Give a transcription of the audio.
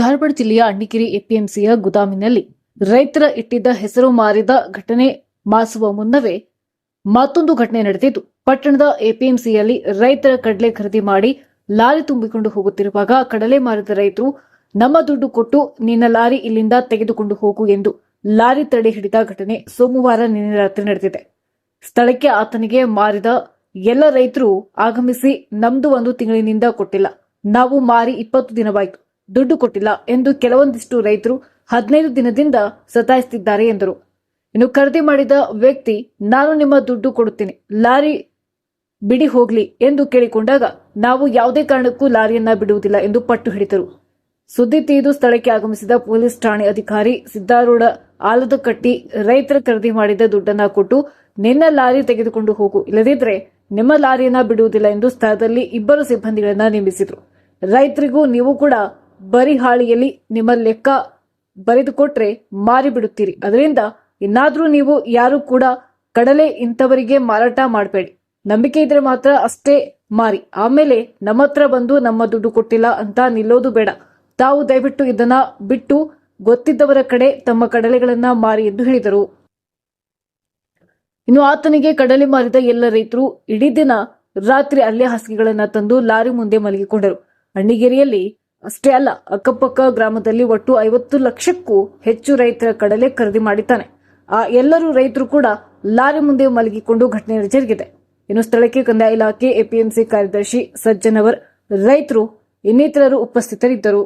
ಧಾರವಾಡ ಜಿಲ್ಲೆಯ ಅಣ್ಣಿಗಿರಿ ಎಪಿಎಂಸಿಯ ಗುದಾಮಿನಲ್ಲಿ ರೈತರ ಇಟ್ಟಿದ್ದ ಹೆಸರು ಮಾರಿದ ಘಟನೆ ಮಾಸುವ ಮುನ್ನವೇ ಮತ್ತೊಂದು ಘಟನೆ ನಡೆದಿದ್ದು, ಪಟ್ಟಣದ ಎಪಿಎಂಸಿಯಲ್ಲಿ ರೈತರ ಕಡಲೆ ಖರೀದಿ ಮಾಡಿ ಲಾರಿ ತುಂಬಿಕೊಂಡು ಹೋಗುತ್ತಿರುವಾಗ ಕಡಲೆ ಮಾರಿದ ರೈತರು, ನಮ್ಮ ದುಡ್ಡು ಕೊಟ್ಟು ನಿನ್ನ ಲಾರಿ ಇಲ್ಲಿಂದ ತೆಗೆದುಕೊಂಡು ಹೋಗು ಎಂದು ಲಾರಿ ತಡೆ ಹಿಡಿದ ಘಟನೆ ಸೋಮವಾರ ನಿನ್ನೆ ರಾತ್ರಿ ನಡೆದಿದೆ. ಸ್ಥಳಕ್ಕೆ ಆತನಿಗೆ ಮಾರಿದ ಎಲ್ಲ ರೈತರು ಆಗಮಿಸಿ ನಮ್ದು ಒಂದು ತಿಂಗಳಿನಿಂದ ಕೊಟ್ಟಿಲ್ಲ. ನಾವು ಮಾರಿ ಇಪ್ಪತ್ತು ದಿನವಾಯಿತು. ದುಡ್ಡು ಕೊಟ್ಟಿಲ್ಲ ಎಂದು ಕೆಲವೊಂದಿಷ್ಟು ರೈತರು ಹದಿನೈದು ದಿನದಿಂದ ಸತಾಯಿಸುತ್ತಿದ್ದಾರೆ ಎಂದರು. ಇನ್ನು ಖರೀದಿ ಮಾಡಿದ ವ್ಯಕ್ತಿ, ನಾನು ನಿಮ್ಮ ದುಡ್ಡು ಕೊಡುತ್ತೇನೆ, ಲಾರಿ ಬಿಡಿ ಹೋಗ್ಲಿ ಎಂದು ಕೇಳಿಕೊಂಡಾಗ ನಾವು ಯಾವುದೇ ಕಾರಣಕ್ಕೂ ಲಾರಿಯನ್ನ ಬಿಡುವುದಿಲ್ಲ ಎಂದು ಪಟ್ಟು ಹಿಡಿದರು. ಸುದ್ದಿ ತಿಳಿದು ಸ್ಥಳಕ್ಕೆ ಆಗಮಿಸಿದ ಪೊಲೀಸ್ ಠಾಣೆ ಅಧಿಕಾರಿ ಸಿದ್ದಾರೂಢ ಆಲದ ಕಟ್ಟಿ ರೈತರ ಖರೀದಿ ಮಾಡಿದ ದುಡ್ಡನ್ನ ಕೊಟ್ಟು ನಿನ್ನ ಲಾರಿ ತೆಗೆದುಕೊಂಡು ಹೋಗು, ಇಲ್ಲದಿದ್ರೆ ನಿಮ್ಮ ಲಾರಿಯನ್ನ ಬಿಡುವುದಿಲ್ಲ ಎಂದು ಸ್ಥಳದಲ್ಲಿ ಇಬ್ಬರು ಸಿಬ್ಬಂದಿಗಳನ್ನ ನೇಮಿಸಿದ್ರು. ರೈತರಿಗೂ ನೀವು ಕೂಡ ಬರಿ ಹಾಳಿಯಲ್ಲಿ ನಿಮ್ಮ ಲೆಕ್ಕ ಬರೆದುಕೊಟ್ರೆ ಮಾರಿ ಬಿಡುತ್ತೀರಿ ಅದರಿಂದ ಇನ್ನಾದ್ರೂ ನೀವು ಯಾರು ಕೂಡ ಕಡಲೆ ಇಂಥವರಿಗೆ ಮಾರಾಟ ಮಾಡಬೇಡಿ. ನಂಬಿಕೆ ಇದ್ರೆ ಮಾತ್ರ ಅಷ್ಟೇ ಮಾರಿ. ಆಮೇಲೆ ನಮ್ಮ ಹತ್ರ ಬಂದು ನಮ್ಮ ದುಡ್ಡು ಕೊಟ್ಟಿಲ್ಲ ಅಂತ ನಿಲ್ಲೋದು ಬೇಡ. ತಾವು ದಯವಿಟ್ಟು ಇದನ್ನ ಬಿಟ್ಟು ಗೊತ್ತಿದ್ದವರ ಕಡೆ ತಮ್ಮ ಕಡಲೆಗಳನ್ನ ಮಾರಿ ಎಂದು ಹೇಳಿದರು. ಇನ್ನು ಆತನಿಗೆ ಕಡಲೆ ಮಾರಿದ ಎಲ್ಲ ರೈತರು ಇಡೀ ದಿನ ರಾತ್ರಿ ಅಲ್ಲೇ ಹಾಸಿಗೆಗಳನ್ನ ತಂದು ಲಾರಿ ಮುಂದೆ ಮಲಗಿಕೊಂಡರು. ಅಣ್ಣಿಗೇರಿಯಲ್ಲಿ ಅಷ್ಟೇ ಅಲ್ಲ, ಅಕ್ಕಪಕ್ಕ ಗ್ರಾಮದಲ್ಲಿ ಒಟ್ಟು ಐವತ್ತು ಲಕ್ಷಕ್ಕೂ ಹೆಚ್ಚು ರೈತರ ಕಡಲೆ ಖರೀದಿ ಮಾಡಿದ್ದಾನೆ. ಆ ಎಲ್ಲರೂ ರೈತರು ಕೂಡ ಲಾರಿ ಮುಂದೆ ಮಲಗಿಕೊಂಡು ಘಟನೆ ಜರುಗಿದೆ. ಇನ್ನು ಸ್ಥಳಕ್ಕೆ ಕಂದಾಯ ಇಲಾಖೆ ಎಪಿಎಂಸಿ ಕಾರ್ಯದರ್ಶಿ ಸಜ್ಜನವರ್ ರೈತರು ಇನ್ನಿತರರು ಉಪಸ್ಥಿತರಿದ್ದರು.